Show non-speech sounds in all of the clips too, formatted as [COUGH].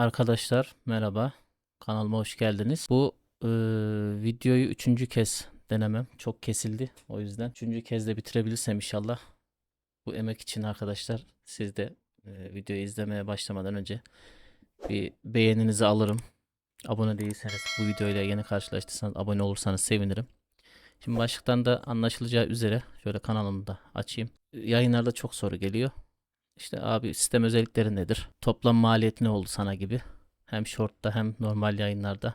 Arkadaşlar merhaba. Kanalıma hoş geldiniz. Bu e, videoyu üçüncü kez denemem. Çok kesildi. O yüzden üçüncü kez de bitirebilirsem inşallah. Bu emek için arkadaşlar siz de e, videoyu izlemeye başlamadan önce bir beğeninizi alırım. Abone değilseniz bu videoyla yeni karşılaştıysanız abone olursanız sevinirim. Şimdi başlıktan da anlaşılacağı üzere şöyle kanalımı da açayım. Yayınlarda çok soru geliyor. İşte abi sistem özellikleri nedir? Toplam maliyet ne oldu sana gibi. Hem short'ta hem normal yayınlarda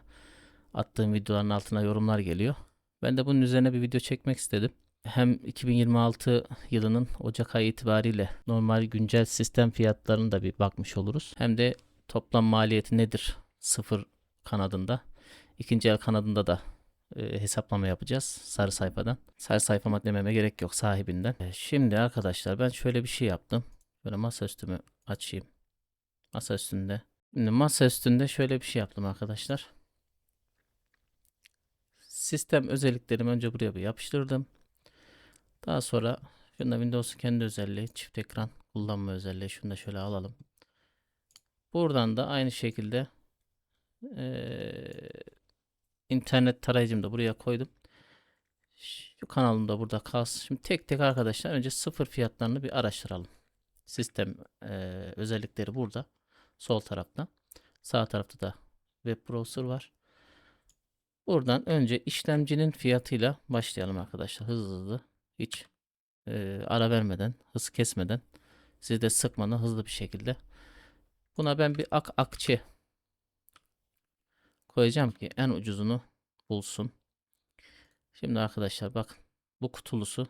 attığım videoların altına yorumlar geliyor. Ben de bunun üzerine bir video çekmek istedim. Hem 2026 yılının Ocak ayı itibariyle normal güncel sistem fiyatlarını da bir bakmış oluruz. Hem de toplam maliyeti nedir sıfır kanadında. İkinci el kanadında da e, hesaplama yapacağız sarı sayfadan. Sarı sayfama dememe gerek yok sahibinden. E, Şimdi arkadaşlar ben şöyle bir şey yaptım. Böyle masa üstümü açayım. Masa üstünde. Şimdi masa üstünde şöyle bir şey yaptım arkadaşlar. Sistem özelliklerimi önce buraya bir yapıştırdım. Daha sonra şunda Windows'un kendi özelliği çift ekran kullanma özelliği. Şunu da şöyle alalım. Buradan da aynı şekilde eee, internet tarayıcımı da buraya koydum. Şu kanalım da burada kalsın. Şimdi tek tek arkadaşlar önce sıfır fiyatlarını bir araştıralım. Sistem eee, özellikleri burada. Sol tarafta. Sağ tarafta da web browser var. Buradan önce işlemcinin fiyatıyla başlayalım arkadaşlar. Hızlı hızlı. Hiç eee, ara vermeden, hız kesmeden, sizi de sıkmadan hızlı bir şekilde. Buna ben bir ak akçe koyacağım ki en ucuzunu bulsun. Şimdi arkadaşlar bak bu kutulusu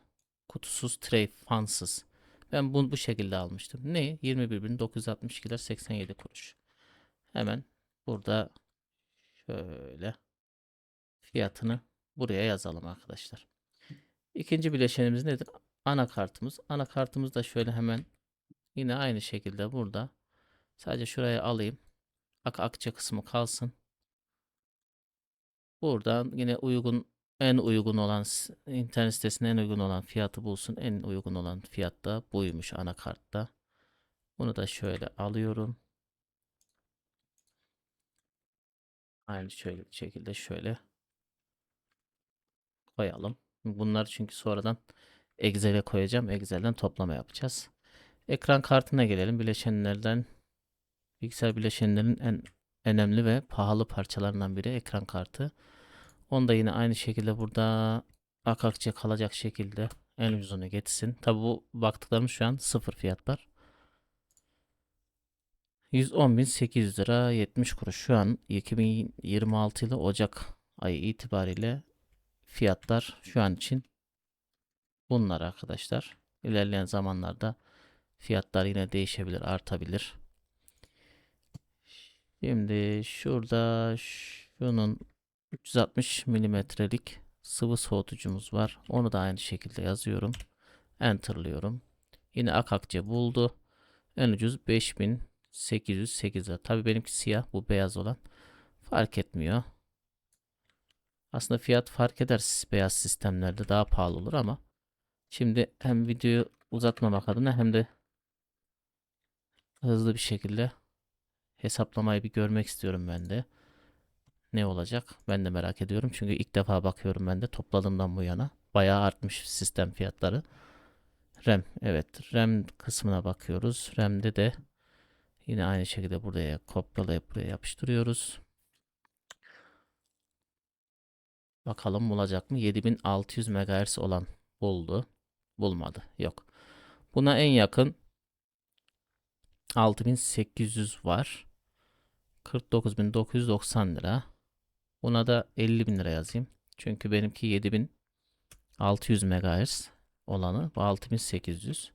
kutusuz tray fansız. Ben bunu bu şekilde almıştım. Ne? 21.962 lira 87 kuruş. Hemen burada şöyle fiyatını buraya yazalım arkadaşlar. İkinci bileşenimiz nedir? Anakartımız. Anakartımız da şöyle hemen yine aynı şekilde burada. Sadece şuraya alayım. Ak akçe kısmı kalsın. Buradan yine uygun en uygun olan internet sitesine en uygun olan fiyatı bulsun. En uygun olan fiyat da buymuş anakartta. Bunu da şöyle alıyorum. Aynı şöyle şekilde şöyle koyalım. Bunlar çünkü sonradan Excel'e koyacağım. Excel'den toplama yapacağız. Ekran kartına gelelim. Bileşenlerden bilgisayar bileşenlerinin en önemli ve pahalı parçalarından biri ekran kartı. Onu da yine aynı şekilde burada akakçe kalacak şekilde en ucuzunu getirsin. Tabi bu baktıklarımız şu an sıfır fiyatlar. 110.800 lira 70 kuruş. Şu an 2026 yılı Ocak ayı itibariyle fiyatlar şu an için bunlar arkadaşlar. İlerleyen zamanlarda fiyatlar yine değişebilir, artabilir. Şimdi şurada şunun 360 milimetrelik sıvı soğutucumuz var. Onu da aynı şekilde yazıyorum. Enter'lıyorum. Yine akakçe buldu. En ucuz 5808 lira. Tabii benimki siyah, bu beyaz olan. Fark etmiyor. Aslında fiyat fark eder beyaz sistemlerde daha pahalı olur ama şimdi hem videoyu uzatmamak adına hem de hızlı bir şekilde hesaplamayı bir görmek istiyorum ben de. Ne olacak? Ben de merak ediyorum. Çünkü ilk defa bakıyorum ben de topladığımdan bu yana. Bayağı artmış sistem fiyatları. RAM. Evet. RAM kısmına bakıyoruz. RAM'de de yine aynı şekilde buraya kopyalayıp buraya yapıştırıyoruz. Bakalım bulacak mı? 7600 MHz olan buldu. Bulmadı. Yok. Buna en yakın 6800 var. 49.990 lira. Buna da 50.000 lira yazayım. Çünkü benimki 7600 MHz olanı. Bu 6800.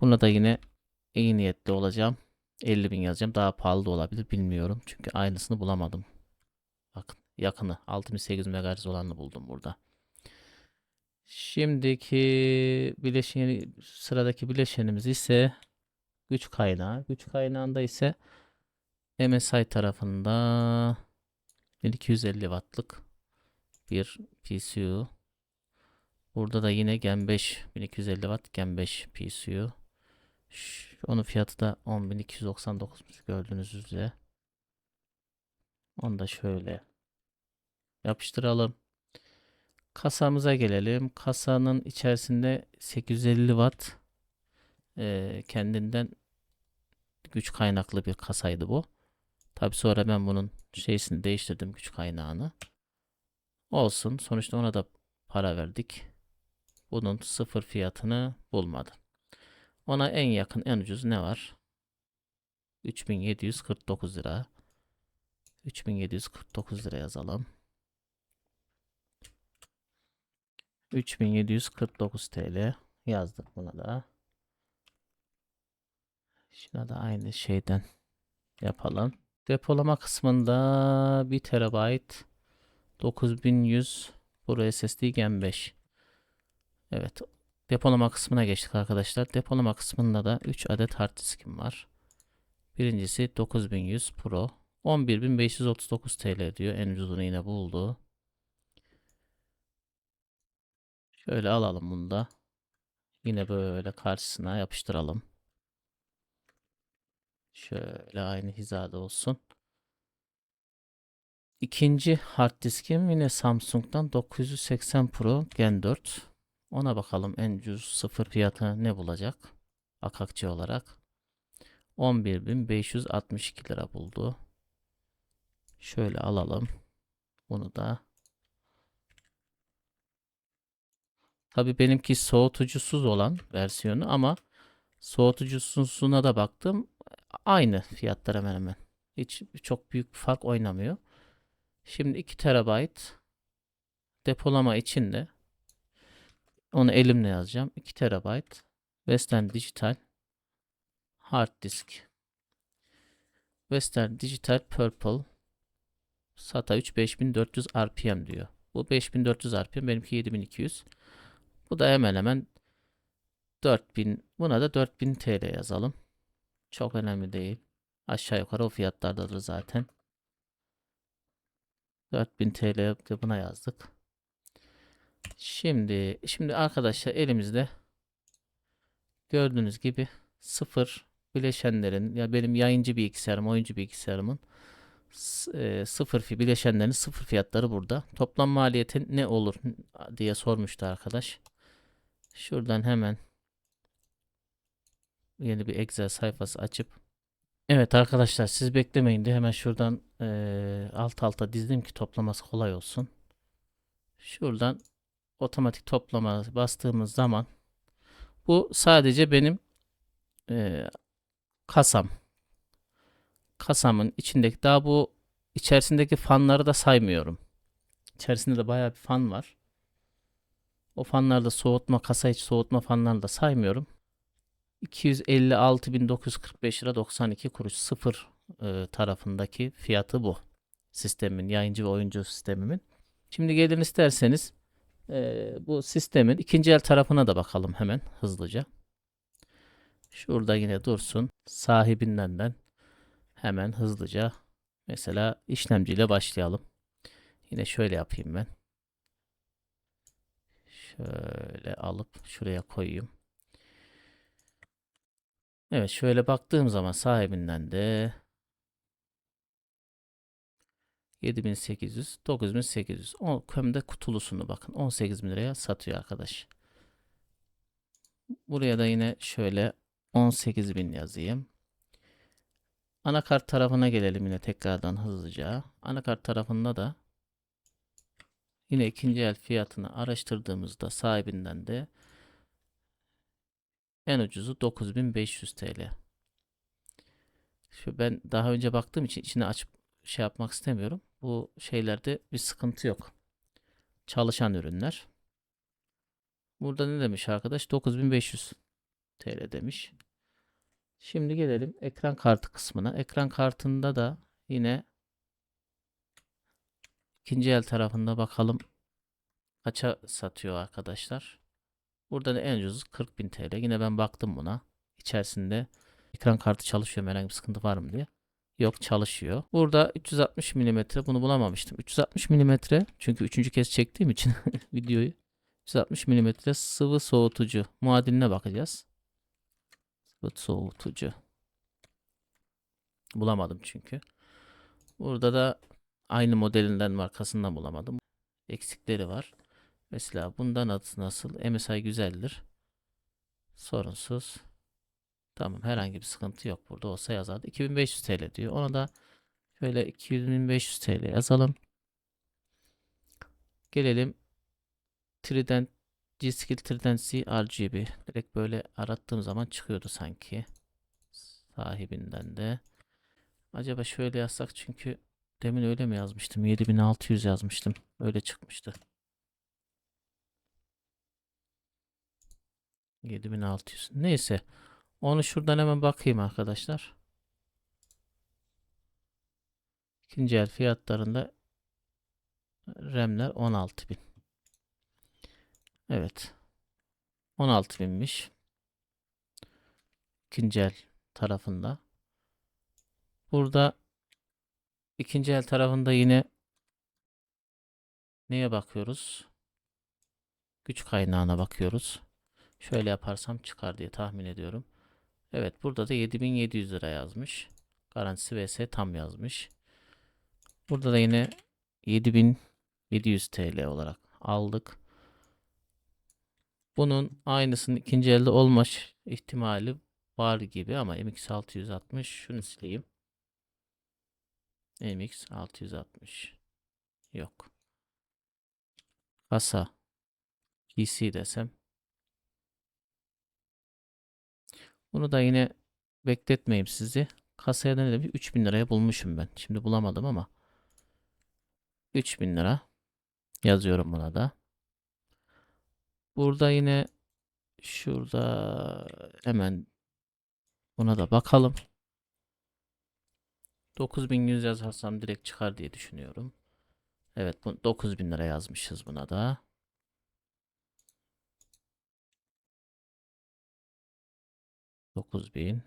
Buna da yine iyi niyetli olacağım. 50.000 yazacağım. Daha pahalı da olabilir bilmiyorum. Çünkü aynısını bulamadım. Bakın yakını 6800 MHz olanını buldum burada. Şimdiki bileşen sıradaki bileşenimiz ise güç kaynağı. Güç kaynağında ise MSI tarafında 1250 wattlık bir PCU. Burada da yine Gen 5 1250 watt Gen 5 PCU. Onun fiyatı da 10.299 gördüğünüz üzere. Onu da şöyle yapıştıralım. Kasamıza gelelim. Kasanın içerisinde 850 watt eee, kendinden güç kaynaklı bir kasaydı bu. Tabi sonra ben bunun şeysini değiştirdim güç kaynağını. Olsun. Sonuçta ona da para verdik. Bunun sıfır fiyatını bulmadı. Ona en yakın en ucuz ne var? 3749 lira. 3749 lira yazalım. 3749 TL yazdık buna da. Şuna da aynı şeyden yapalım. Depolama kısmında 1 TB 9100 Pro SSD Gen 5. Evet. Depolama kısmına geçtik arkadaşlar. Depolama kısmında da 3 adet hard diskim var. Birincisi 9100 Pro. 11539 TL diyor. En ucuzunu yine buldu. Şöyle alalım bunu da. Yine böyle karşısına yapıştıralım. Şöyle aynı hizada olsun. İkinci hard diskim yine Samsung'dan 980 Pro Gen 4. Ona bakalım en ucuz sıfır fiyatı ne bulacak? Akakçı olarak. 11.562 lira buldu. Şöyle alalım. Bunu da. Tabii benimki soğutucusuz olan versiyonu ama soğutucusuna da baktım. Aynı fiyatlar hemen hemen. Hiç çok büyük bir fark oynamıyor. Şimdi 2 TB depolama için de onu elimle yazacağım. 2 TB Western Digital Hard Disk Western Digital Purple SATA 3 5400 RPM diyor. Bu 5400 RPM benimki 7200. Bu da hemen hemen 4000 buna da 4000 TL yazalım. Çok önemli değil. Aşağı yukarı o fiyatlardadır zaten. 4000 TL de buna yazdık. Şimdi şimdi arkadaşlar elimizde gördüğünüz gibi sıfır bileşenlerin ya benim yayıncı bilgisayarım, oyuncu bilgisayarımın e, sıfır fi bileşenlerin sıfır fiyatları burada. Toplam maliyeti ne olur diye sormuştu arkadaş. Şuradan hemen yeni bir Excel sayfası açıp Evet arkadaşlar siz beklemeyin de hemen şuradan eee, alt alta dizdim ki toplaması kolay olsun. Şuradan otomatik toplama bastığımız zaman bu sadece benim eee, kasam. Kasamın içindeki daha bu içerisindeki fanları da saymıyorum. İçerisinde de bayağı bir fan var. O fanlarda soğutma, kasa içi soğutma fanlarını da saymıyorum. 256.945 lira 92 kuruş sıfır e, tarafındaki fiyatı bu. Sistemin, yayıncı ve oyuncu sistemimin. Şimdi gelin isterseniz e, bu sistemin ikinci el tarafına da bakalım hemen hızlıca. Şurada yine dursun. Sahibinden de hemen hızlıca mesela işlemciyle başlayalım. Yine şöyle yapayım ben. Şöyle alıp şuraya koyayım. Evet şöyle baktığım zaman sahibinden de 7800, 9800. O hem de kutulusunu bakın 18 bin liraya satıyor arkadaş. Buraya da yine şöyle 18 bin yazayım. Anakart tarafına gelelim yine tekrardan hızlıca. Anakart tarafında da yine ikinci el fiyatını araştırdığımızda sahibinden de en ucuzu 9500 TL. Şu ben daha önce baktığım için içine açıp şey yapmak istemiyorum. Bu şeylerde bir sıkıntı yok. Çalışan ürünler. Burada ne demiş arkadaş? 9500 TL demiş. Şimdi gelelim ekran kartı kısmına. Ekran kartında da yine ikinci el tarafında bakalım kaça satıyor arkadaşlar. Burada da en ucuz 40.000 TL. Yine ben baktım buna. İçerisinde ekran kartı çalışıyor mu herhangi bir sıkıntı var mı diye. Yok çalışıyor. Burada 360 mm bunu bulamamıştım. 360 mm çünkü üçüncü kez çektiğim için [LAUGHS] videoyu 360 mm sıvı soğutucu muadiline bakacağız. Sıvı soğutucu. Bulamadım çünkü. Burada da aynı modelinden markasından bulamadım. Eksikleri var. Mesela bundan adı nasıl? MSI güzeldir. Sorunsuz. Tamam herhangi bir sıkıntı yok. Burada olsa yazardı. 2500 TL diyor. Ona da şöyle 2500 TL yazalım. Gelelim Trident G-Skill Trident RGB. Direkt böyle arattığım zaman çıkıyordu sanki. Sahibinden de. Acaba şöyle yazsak çünkü demin öyle mi yazmıştım? 7600 yazmıştım. Öyle çıkmıştı. 7600. Neyse. Onu şuradan hemen bakayım arkadaşlar. İkinci el fiyatlarında RAM'ler 16000. Evet. 16000'miş. İkinci el tarafında. Burada ikinci el tarafında yine neye bakıyoruz? Güç kaynağına bakıyoruz. Şöyle yaparsam çıkar diye tahmin ediyorum. Evet burada da 7700 lira yazmış. Garantisi vs tam yazmış. Burada da yine 7700 TL olarak aldık. Bunun aynısının ikinci elde olma ihtimali var gibi ama MX 660 şunu sileyim. MX 660 yok. Kasa PC desem. Bunu da yine bekletmeyeyim sizi. Kasaya da ne demiş? 3000 liraya bulmuşum ben. Şimdi bulamadım ama 3000 lira yazıyorum buna da. Burada yine şurada hemen buna da bakalım. 9100 yazarsam direkt çıkar diye düşünüyorum. Evet bu 9000 lira yazmışız buna da. Dokuz bin.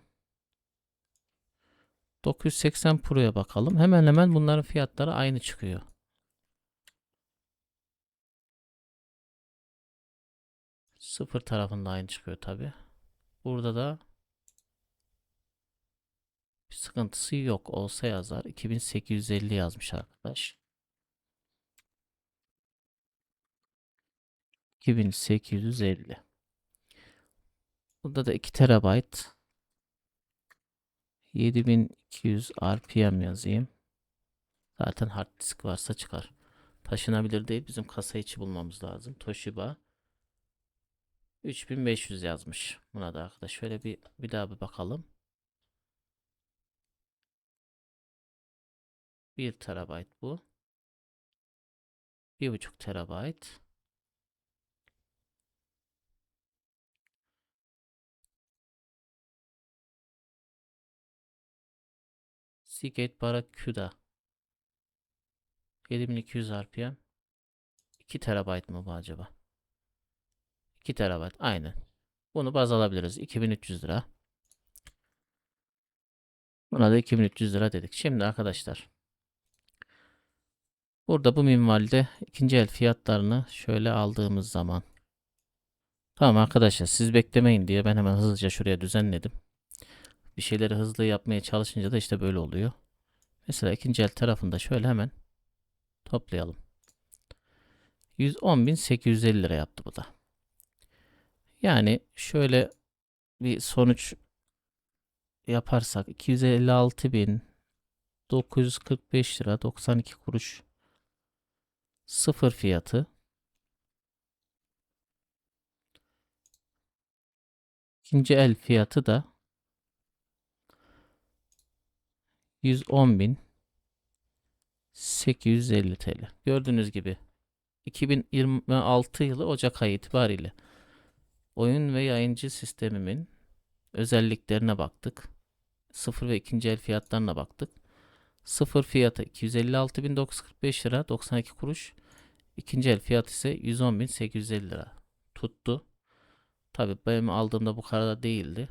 980 Pro'ya bakalım. Hemen hemen bunların fiyatları aynı çıkıyor. Sıfır tarafında aynı çıkıyor tabi. Burada da bir sıkıntısı yok. Olsa yazar. 2850 yazmış arkadaş. 2850. Burada da 2 terabayt 7200 RPM yazayım. Zaten hard disk varsa çıkar. Taşınabilir değil. Bizim kasa içi bulmamız lazım. Toshiba 3500 yazmış. Buna da arkadaş şöyle bir bir daha bir bakalım. 1 terabayt bu. 1.5 terabayt. Seagate Barracuda 7200 RPM 2 terabayt mı bu acaba? 2 terabayt aynen. Bunu baz alabiliriz. 2300 lira. Buna da 2300 lira dedik. Şimdi arkadaşlar burada bu minvalde ikinci el fiyatlarını şöyle aldığımız zaman Tamam arkadaşlar siz beklemeyin diye ben hemen hızlıca şuraya düzenledim. Bir şeyleri hızlı yapmaya çalışınca da işte böyle oluyor. Mesela ikinci el tarafında şöyle hemen toplayalım. 110.850 lira yaptı bu da. Yani şöyle bir sonuç yaparsak 256.945 lira 92 kuruş sıfır fiyatı ikinci el fiyatı da 110.850 TL. Gördüğünüz gibi 2026 yılı Ocak ayı itibariyle oyun ve yayıncı sistemimin özelliklerine baktık. Sıfır ve ikinci el fiyatlarına baktık. Sıfır fiyatı 256.945 lira 92 kuruş. İkinci el fiyatı ise 110.850 lira tuttu. Tabii benim aldığımda bu kadar değildi.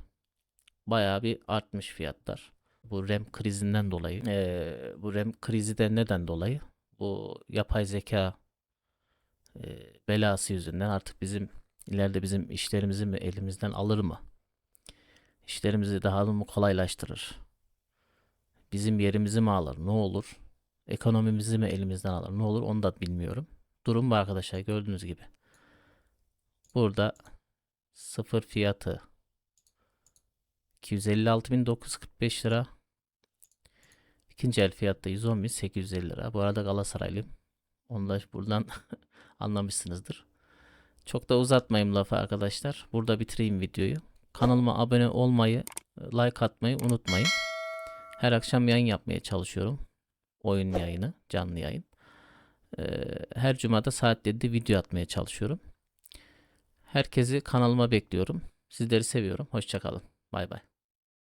Bayağı bir artmış fiyatlar. Bu RAM krizinden dolayı. Eee, bu RAM krizi de neden dolayı? Bu yapay zeka eee, belası yüzünden artık bizim ileride bizim işlerimizi mi elimizden alır mı? İşlerimizi daha mı kolaylaştırır? Bizim yerimizi mi alır? Ne olur? Ekonomimizi mi elimizden alır? Ne olur onu da bilmiyorum. Durum bu arkadaşlar gördüğünüz gibi. Burada sıfır fiyatı 256.945 lira. İkinci el fiyatta 110.850 lira. Bu arada Galatasaraylıyım. Onu da buradan [LAUGHS] anlamışsınızdır. Çok da uzatmayayım lafı arkadaşlar. Burada bitireyim videoyu. Kanalıma abone olmayı, like atmayı unutmayın. Her akşam yayın yapmaya çalışıyorum. Oyun yayını, canlı yayın. Ee, her cumada saat 7'de video atmaya çalışıyorum. Herkesi kanalıma bekliyorum. Sizleri seviyorum. Hoşçakalın. Bay bay.